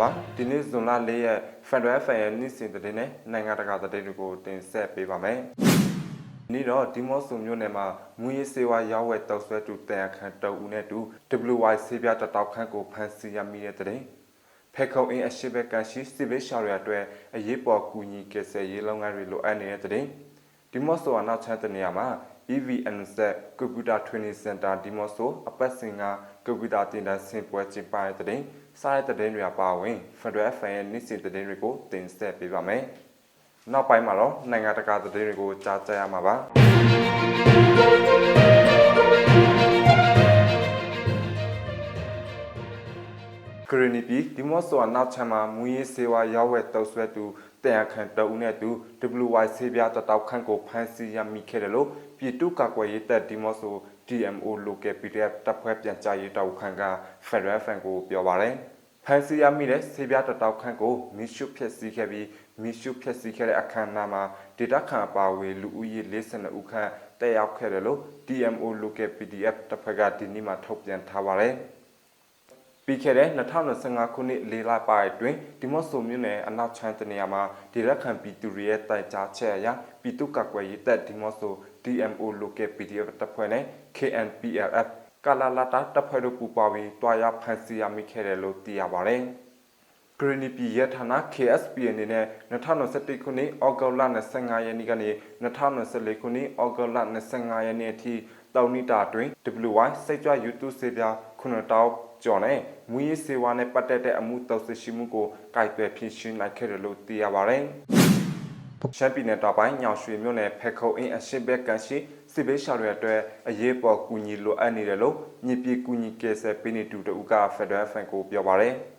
ပါဒီနေ့ဇွန်လ၄ရက် Federal Fan ရဲ့နေ့စဉ်သတင်းနဲ့နိုင်ငံတကာသတင်းတွေကိုတင်ဆက်ပေးပါမယ်နေ့တော့ဒီမော့ဆိုမြို့နယ်မှာမူရေးစေဝါရောက်ဝဲတောက်ဆွဲတူတန်အခန့်တုံဦးနဲ့တူ WY ဆေးပြတတောက်ခန့်ကိုဖမ်းဆီးရမိတဲ့တဲ့ဖက်ခုံအင်းအရှိဘက်ကန်ရှိစစ်ဘေးရှောင်ရအတွက်အရေးပေါ်ကူညီကယ်ဆယ်ရေးလုပ်ငန်းတွေလိုအပ်နေတဲ့တဲ့ဒီမော့ဆိုအနောက်ချမ်းတဲ့နေရာမှာ EVN ဆက်ကွန်ပျူတာ training center ဒီမော့ဆိုအပတ်စဉ်ကကွန်ပျူတာတင်တန်းဆင်ပွဲကျင်းပတဲ့တဲ့စားတဲ့တဲ့တွေအပါအဝင် Federal Fan ရဲ့နေ့စဉ်သတင်းတွေကိုတင်ဆက်ပေးပါမယ်။နောက်ပိုင်းမှာတော့နိုင်ငံတကာသတင်းတွေကိုကြားကြရမှာပါ။ ကရနီပီဒီမော့ဆိုအနောက်ချမ်းမှာမူရေးစေဝါရောက်ဝဲတုပ်ဆွဲသူတန်အခန့်တအုပ်နဲ့သူ WY ဆေးပြားတတောက်ခန့်ကိုဖမ်းဆီးရမိခဲ့တယ်လို့ပြည်သူ့ကာကွယ်ရေးတပ်ဒီမော့ဆို DMO Local PDF တပ်ဖွဲ့ပြန်ကြားရေးတောက်ခန့်က Federal Fan ကိုပြောပါတယ်။ဖမ်းဆီးရမိတဲ့ဆေးပြားတတောက်ခန့်ကိုမီရှုဖျက်ဆီးခဲ့ပြီးမီရှုဖျက်ဆီးခဲ့တဲ့အခမ်းအနားမှာဒေတာခန့်ပါဝေလူဦးရေ42ဦးခန့်တက်ရောက်ခဲ့တယ်လို့ DMO Local PDF တပ်ဖွဲ့ကဒီနေ့မှထုတ်ပြန်ထားပါတယ်။ ပြီးခဲ့တဲ့2025ခုနှစ်လေးလပိုင်းအတွင်းဒီမော့ဆိုမြို့နယ်အနောက်ချမ်းတနေရာမှာဒီရက်ခံပြည်သူတွေရဲ့တိုင်ကြားချက်အရပြည်သူ့ကာကွယ်ရေးတပ်ဒီမော့ဆို DMO Local PDF တပ်ဖွဲ့နဲ့ KNPLF ကာလာလာတာတပ်ဖွဲ့တို့ပူးပေါင်းပြီးတွားရောက်ဖမ်းဆီးရမိခဲ့တယ်လို့သိရပါတယ်။ Green P ရဌာန KSP အနေနဲ့2021ခုနှစ်ဩဂုတ်လ25ရက်နေ့ကနေ2024ခုနှစ်ဩဂုတ်လ25ရက်နေ့အထိတောင်နီတာအတွင်း WY စိတ်ကြွ YouTube စေပြ 9တောက်ကျော်နဲ့မူရေးစေဝါနဲ့ပတ်သက်တဲ့အမှုတောက်ဆရှိမှုကိုကိုက်တွယ်ဖြည့်ရှင်းနိုင်ခဲ့တယ်လို့သိရပါတယ်။ရှမ်းပြည်နယ်တောင်ပိုင်းညောင်ရွှေမြို့နယ်ဖက်ခုံအင်းအရှိဘက်ကန်ရှိစစ်ဘေးရှောင်တွေအတွက်အရေးပေါ်ကူညီလိုအပ်နေတယ်လို့မြေပြည်ကူညီကယ်ဆယ်ပေးနေသူတို့က Federal Fan ကိုပြောပါတယ်။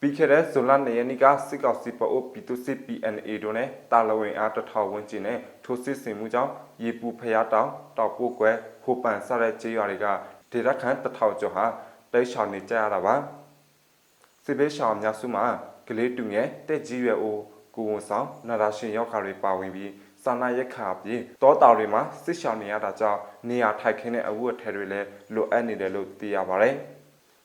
ပြီးခဲ့တဲ့ဇွန်လ2ရက်နေ့ကစစ်ကောင်စီပအိုပြည်သူစစ် PNA တို့နဲ့တာလဝင်အားတထောင်ဝန်းကျင်နဲ့ထိုးစစ်ဆင်မှုကြောင့်ရေပူဖျားတောင်တောက်ပိုးကွယ်ဟိုပန်စတဲ့ကျေးရွာတွေက ဒေသခံတထောင်ကျော်ဟာတိတ်ရှောင်နေကြရတာပါစစ်ဘေးရှောင်အများစုမှာကလေးတူငယ်တက်ကြီးရွယ်အိုကိုဝန်ဆောင်နာရာရှင်ရောက်ခါတွေပါဝင်ပြီးစာနာရက်ခါပြီးတောတောင်တွေမှာစစ်ရှောင်နေရတာကြောင့်နေရာထိုက်ခင်းတဲ့အဝတ်အထည်တွေလည်းလိုအပ်နေတယ်လို့သိရပါတယ်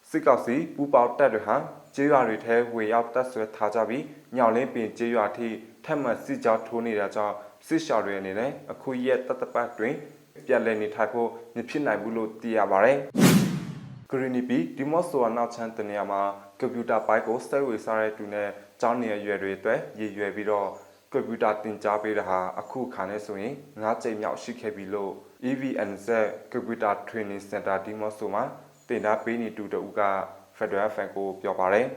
စစ်ကောက်စီပူပေါတက်တွေဟာကျေးရွာတွေထဲဝေရောက်တက်ဆွဲထားကြပြီးညောင်လင်းပင်ကျေးရွာထိထက်မှန်စစ်ကြောထိုးနေတာကြောင့်စစ်ရှောင်တွေအနေနဲ့အခုရက်တတပတ်တွင် ပြန်လည်နေထိုင်ဖို့မဖြစ်နိုင်ဘူးလို့သိရပါတယ်ဂရီနီပီဒီမော့ဆိုအနောက်ချမ်းတနေရာမှာကွန်ပျူတာပိုင်းကိုစက်ဝေစားတဲ့သူနဲ့ကျောင်းနေရွယ်တွေအတွက်ရည်ရွယ်ပြီးတော့ကွန်ပျူတာသင်ကြားပေးတာဟာအခုခါနဲ့ဆိုရင်၅ကြိမ်မြောက်ရှိခဲ့ပြီလို့ EVNZ ကွန်ပျူတာ Training Center ဒီမော့ဆိုမှာသင်ကြားပေးနေသူတို့က Federal Fan ကိုပြောပါတယ်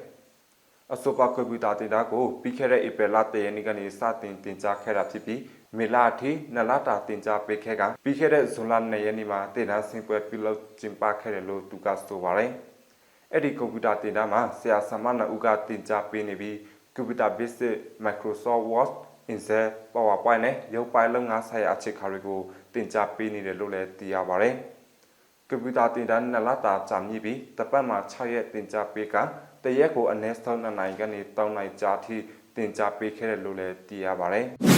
အဆိုပါကွန်ပျူတာတင်တာကိုပြီးခဲ့တဲ့ဧပြီလတရက်နေ့ကနေစတင်တင်ကြားခဲ့တာဖြစ်ပြီး မေလအထိနလတာတင်ကြားပေးခဲ့ကပြီးခဲ့တဲ့ဇွန်လ2ရက်နေ့မှာတင်တန်းဆင်ပွဲပြုလုပ်ကျင်းပခဲ့တယ်လို့သူကဆိုပါတယ်။အဲ့ဒီကွန်ပျူတာတင်တန်းမှာဆရာဆမနာဦးကတင်ကြားပေးနေပြီးကွန်ပျူတာ basic Microsoft Word Excel PowerPoint နဲ့ရုပ်ပိုင်းလုပ်ငန်းဆိုင်ရာအခြေခံတွေကိုတင်ကြားပေးနေတယ်လို့လည်းသိရပါတယ်။ကွန်ပျူတာတင်တန်းနလတာကြာမြင့်ပြီးတပတ်မှာ6ရက်တင်ကြားပေးကတရက်ကိုအနည်းဆုံး2နိုင်ကနေ3နိုင်ကြာထိတင်ကြားပေးခဲ့တယ်လို့လည်းသိရပါတယ်။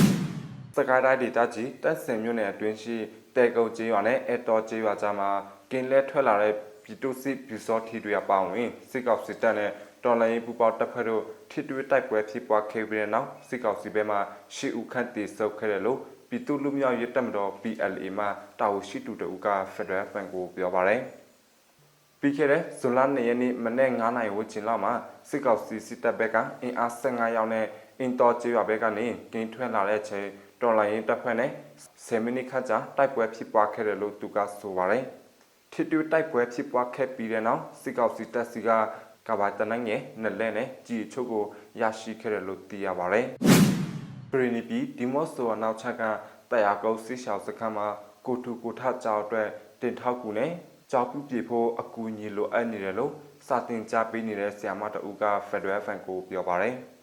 စကိုင်းတိုင်းဒေသကြီးတက်ဆင်မြို့နယ်အတွင်းရှိတဲကုတ်ကျေးရွာနဲ့အတော်ကျေးရွာကြားမှာကင်းလဲထွက်လာတဲ့ပြည်သူစစ်ပြူစောထီတွေအပေါင်းဝင်စစ်ကောက်စစ်တပ်နဲ့တော်လိုင်းပူပေါတပ်ဖွဲ့တို့ထိတွေ့တိုက်ပွဲဖြစ်ပွားခဲ့ပြီးတဲ့နောက်စစ်ကောက်စီဘက်မှရှစ်ဦးခန့်တည်ဆုပ်ခဲ့တယ်လို့ပြည်သူလူမျိုးရေးတပ်မတော် PLA မှတာဝန်ရှိသူတို့က Federal Bank ကိုပြောပါတယ်။ပြီးခဲ့တဲ့ဇွန်လ2ရက်နေ့မနေ့9နိုင်ဝန်းကျင်လောက်မှာစစ်ကောက်စီစစ်တပ်ဘက်ကအင်အား15ယောက်နဲ့အင်တော်ကျေးရွာဘက်ကနေကင်းထွက်လာတဲ့အချိန် တော်လိုင်းရင်တပ်ဖွဲ့နဲ့10မိနစ်ခန့်ကြာတိုက်ပွဲဖြစ်ပွားခဲ့တယ်လို့သူကဆိုပါတယ်။ထစ်တူတိုက်ပွဲဖြစ်ပွားခဲ့ပြီးတဲ့နောက်စစ်ကောက်စီတပ်စီကကဘာတနငယ်နဲ့လက်နဲ့ကြည်ချုပ်ကိုရရှိခဲ့တယ်လို့သိရပါတယ်။ပရီနီပီဒီမော့ဆိုအနောက်ချက်ကတရားကုန်းစစ်ရှောင်းစခန်းမှာကိုထူကိုထကြောက်အတွက်တင်ထောက်ကူနဲ့ကြောက်ပြပြေဖို့အကူအညီလိုအပ်နေတယ်လို့စာတင်ကြားပေးနေတဲ့ဆရာမတဦးက Federal Fan ကိုပြောပါတယ်။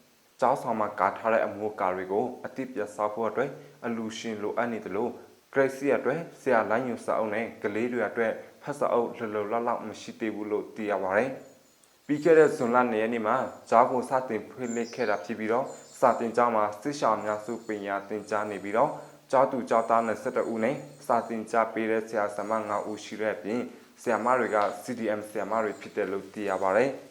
ကျောင်းဆောင်မှာကာထားတဲ့အမိုးကာတွေကိုအတိပြတ်ဆောက်ဖို့အတွက်အလူရှင်လိုအပ်နေတယ်လို့ဂရိတ်စီအတွက်ဆရာလိုင်းယူစာအုပ်နဲ့ကလေးတွေအတွက်ဖတ်စာအုပ်လှလုံလောက်လောက်မရှိသေးဘူးလို့သိရပါတယ်။ပြီးခဲ့တဲ့ဇွန်လ2ရက်နေ့မှာဂျားကိုစတင်ဖွင့်လှစ်ခဲ့တာဖြစ်ပြီးတော့စာတင်ကျောင်းမှာစစ်ရှောင်းများစုပညာသင်ကြားနေပြီးတော့ကျောင်းသူကျောင်းသား22ဦးနဲ့စာတင်ကြားပေးတဲ့ဆရာဆမ9ဦးရှိတဲ့အပြင်ဆရာမတွေက CDM ဆရာမတွေဖြစ်တယ်လို့သိရပါတယ်။ဂ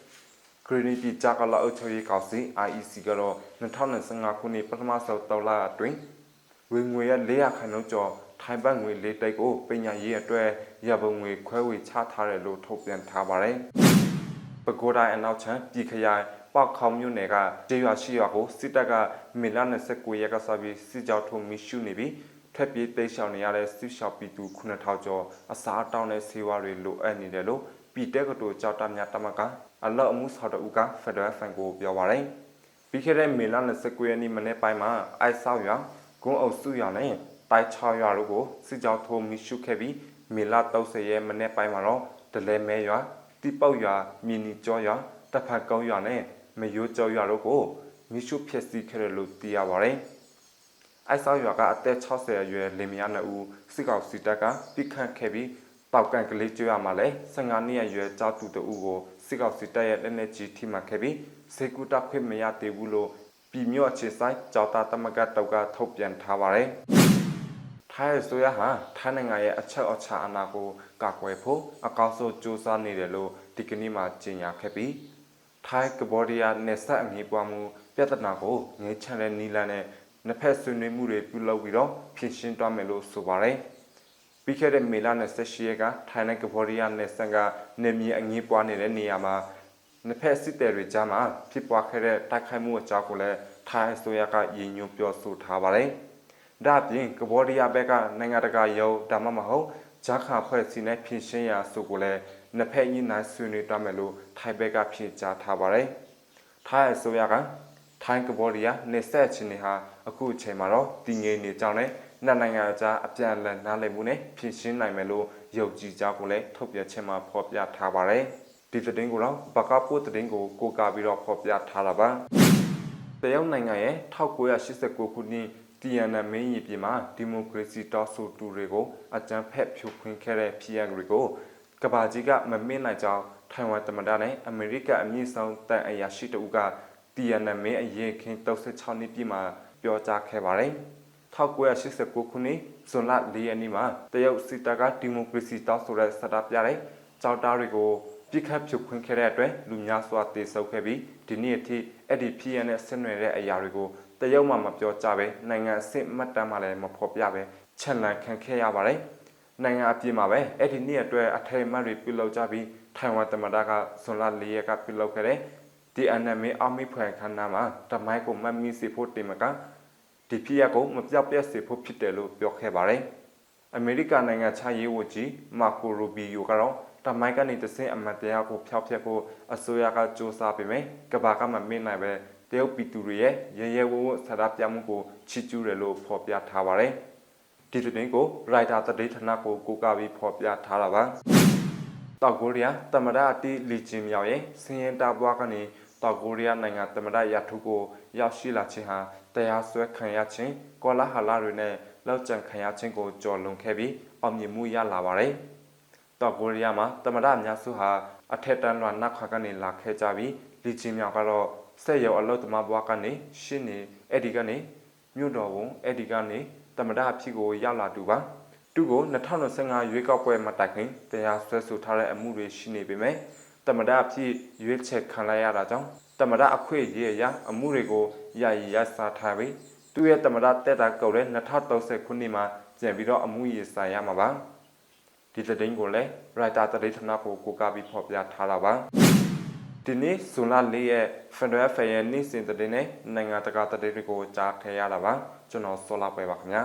ရီနီပြည်ဂျာကလာအုပ်ချုပ်ရေးကောင်စီ IEC ကတော့2025ခုနှစ်ပထမဆုံးတောက်လာအတွင်းဝင်ငွေရ400ခန့်လုံးကျော်ထိုင်ဘတ်ငွေ၄တိတ်ကိုပညာရေးအတွက်ရပုံငွေခွဲဝေချထားတယ်လို့ထုတ်ပြန်ထားပါတယ်။ပဲခူးတိုင်းအနောက်ချမ်းပြည်ခရိုင်ပောက်ခေါင်းမြို့နယ်ကကျေးရွာရှိရွာကိုစစ်တပ်ကမေလ29ရက်ကစပြီးစစ်ကြောထုံမိရှုနေပြီး ထက်ပြေးတိတ်ရှောင်နေရတဲ့စစ်ရှောင်ပြည်သူ9000ကျော်အစားအတောင်းတဲ့ဆေးဝါးတွေလိုအပ်နေတယ်လို့ပြည်တက်ကတိုကြောက်တများတမကအလော့အမှုဆော်တူကဖက်ဒရယ်ဖန်ကိုပြောပါတယ်။ပြီးခဲ့တဲ့မေလ29ရက်နေ့မနေ့ပိုင်းမှာအိုက်ဆောက်ရွာဂုံးအုပ်စုရွာနဲ့တိုက်6ရွာတို့ကိုစစ်ကြောထုံမိရှုခဲ့ပြီးမေလ30ရက်မနေ့ပိုင်းမှာတော့ဒလဲမဲရွာတိပောက်ရွာမြင်းနီကျော်ရွာတပ်ဖတ်ကုန်းရွာနဲ့မယိုးကျော်ရွာတို့ကိုမိရှုဖျက်ဆီးခဲ့တယ်လို့သိရပါတယ်။ အိုက်ဆောက်ရွာကအသက်60အရွယ်လင်မယားနှစ်ဦးစစ်ကောင်စီတပ်ကပြစ်ခတ်ခဲ့ပြီးတောက်ကန်ကလေးကျွော်မှာလည်း15နှစ်အရွယ်ကြောက်သူတဦးကိုစစ်ကောင်စီတပ်ရဲ့လက်နက်ကြီးထိမှန်ခဲ့ပြီးစေကူတာခွင့်မရသေးဘူးလို့ပြည်မြို့အခြေဆိုင်ကြောက်တာတမကတောက်ကထုတ်ပြန်ထားပါတယ်။ထိုင်းဆိုရဟာထိုင်းနိုင်ငံရဲ့အချက်အချာအနာကိုကာကွယ်ဖို့အကောင့်ဆုံးစ조사နေတယ်လို့ဒီကနေ့မှကြေညာခဲ့ပြီးထိုင်းကမ္ဘောဒီးယားနယ်စပ်အမည်ပွားမှုပြဿနာကိုငြိမ်းချမ်းတဲ့နီလန်နဲ့ နှစ်ဖက်ဆွေးနွေးမှုတွေပြုလုပ်ပြီးတော့ဖြေရှင်းသွားမယ်လို့ဆိုပါတယ်။ပြီးခဲ့တဲ့မေလ28ရက်ကထိုင်းနဲ့ကမ္ဘောဒီးယားနယ်စပ်ကနေမြေအငြင်းပွားနေတဲ့နေရာမှာနှစ်ဖက်စစ်တပ်တွေကြားမှာဖြစ်ပွားခဲ့တဲ့တိုက်ခိုက်မှုအကြောင်းကိုလည်းထိုင်းအစိုးရကရည်ညွှန်းပြောဆိုထားပါတယ်။ဒါ့အပြင်ကမ္ဘောဒီးယားဘက်ကနိုင်ငံတကာရုံးဒါမှမဟုတ်ဂျာခါဖွဲ့စည်းတဲ့ဖြည့်ရှင်းရာဆိုကိုလည်းနှစ်ဖက်ညှိနှိုင်းဆွေးနွေးသွားမယ်လို့ထိုင်းဘက်ကဖြေကြားထားပါတယ်။ထိုင်းအစိုးရကထိုင်းကမ္ဘောဒီးယားနေဆက်ချင်းတွေဟာ အခုအချိန်မှာတော့တည်ငြိမ်နေကြောင်းနဲ့နှစ်နိုင်ငံအကြားအပြန်အလှန်နားလည်မှုနဲ့ဖြည့်ရှင်းနိုင်မယ်လို့ယုံကြည်ကြောင်းကိုလည်းထုတ်ပြန်ချက်မှာဖော်ပြထားပါတယ်။ဒီသတင်းကိုတော့ဘကပို့သတင်းကိုကိုးကားပြီးတော့ဖော်ပြထားတာပါ။တရုတ်နိုင်ငံရဲ့1989ခုနှစ်တီယန်နမင်းကြီးပြည်မှာဒီမိုကရေစီတောင်းဆိုသူတွေကိုအကြမ်းဖက်ဖြိုခွင်းခဲ့တဲ့ဖြစ်ရပ်တွေကိုကဘာကြီးကမမေ့နိုင်ကြောင်းထိုင်ဝမ်သမ္မတနဲ့အမေရိကအမြင့်ဆုံးတန်အရာရှိတဦးကတီယန်နမင်းအရေးခင်း36နှစ်ပြည့်မှာ ပြောကြားခဲ့ပါတယ်။1989ခုနှစ်ဇွန်လ4ရက်နေ့မှာတရုတ်စစ်တပ်ကဒီမိုကရေစီတောင်းဆိုတဲ့ဆန္ဒပြတဲ့ကြောက်တားတွေကိုပြစ်ခတ်ဖြုတ်ခွင်းခဲ့တဲ့အတွက်လူများစွာတေဆုပ်ခဲ့ပြီးဒီနေ့အထိအဲ့ဒီဖြစ်ရတဲ့ဆင်နွယ်တဲ့အရာတွေကိုတရုတ်မှမပြောကြပဲနိုင်ငံအစ်စ်မှတ်တမ်းမှလည်းမဖော်ပြပဲချက်လန်ခံခဲ့ရပါတယ်နိုင်ငံအပြည့်မှာပဲအဲ့ဒီနေ့အတွက်အထက်မှတ်တွေပြုလုပ်ကြပြီးထိုင်ဝမ်သမ္မတကဇွန်လ၄ရက်ကပြုလုပ်ခဲ့တဲ့ ဒီအန်နမီအမီဖွယ်ခန္ဓာမှာတမိုင်းကိုမမီစီဖို့တင်မကဒီဖြစ်ရကိုမပြောက်ပြက်စေဖို့ဖြစ်တယ်လို့ပြောခဲ့ပါတယ်အမေရိကန်နိုင်ငံခြားရေးဝန်ကြီးမာကိုရူဘီယိုကတော့တမိုင်းကနေတဆင့်အမတ်တရားကိုဖျောက်ဖျက်ဖို့အစိုးရကစ조사ပေးမယ်ကဘာကမမင်းနိုင်ပဲတရုတ်ပြည်သူတွေရဲ့ရရဲဝဝဆန္ဒပြမှုကိုချီးကျူးတယ်လို့ဖော်ပြထားပါတယ်ဒီသတင်းကိုရိုက်တာသတင်းဌာနကိုကိုးကားပြီးဖော်ပြထားတာပါ တောက်ကိုရီးယားတမရအတီလီချင်မြောင်ရဲ့စင်ရင်တာဘွားကနေတောက်ကိုရီးယားနိုင်ငံတမရရထုကိုရောက်ရှိလာခြင်းဟာတရားစွဲခံရခြင်းကောလာဟလာတွေနဲ့လောက်ကျန်ခံရခြင်းကိုကြော်လွန်ခဲ့ပြီးအောင်မြင်မှုရလာပါတယ်တောက်ကိုရီးယားမှာတမရအများစုဟာအထက်တန်းလွှာနောက်ခါကနေလာခဲ့ကြပြီးလီချင်မြောင်ကတော့စက်ရုံအလုပ်သမားဘွားကနေရှင်းနေအဲ့ဒီကနေမြို့တော်ဝန်အဲ့ဒီကနေတမရအဖြစ်ကိုရောက်လာသူပါ သူကို2025ရွေးကောက်ပွဲမှာတိုက်ခင်တရားစွဲဆိုထားတဲ့အမှုတွေရှိနေပေမဲ့တမရအဖြစ်ရွေးချယ်ခံလိုက်ရတာကြောင့်တမရအခွင့်အရေးအရအမှုတွေကိုရည်ရစားထားပြီးသူရဲ့တမရတက်တာကုတ်တဲ့2030ခုနှစ်မှာပြန်ပြီးတော့အမှုရေးဆိုင်ရမှာပါဒီသတင်းကိုလည်း writer တရိဌနာကိုကိုကပြီးဖော်ပြထားတာပါ ဒီနေ့ဇွန်လ၄ရက် Federal Fair ရဲ့နေ့စဉ်သတင်းနဲ့နိုင်ငံတကာသတင်းတွေကိုကြားထည့်ရတာပါကျွန်တော်စောလာပွဲပါခင်ဗျာ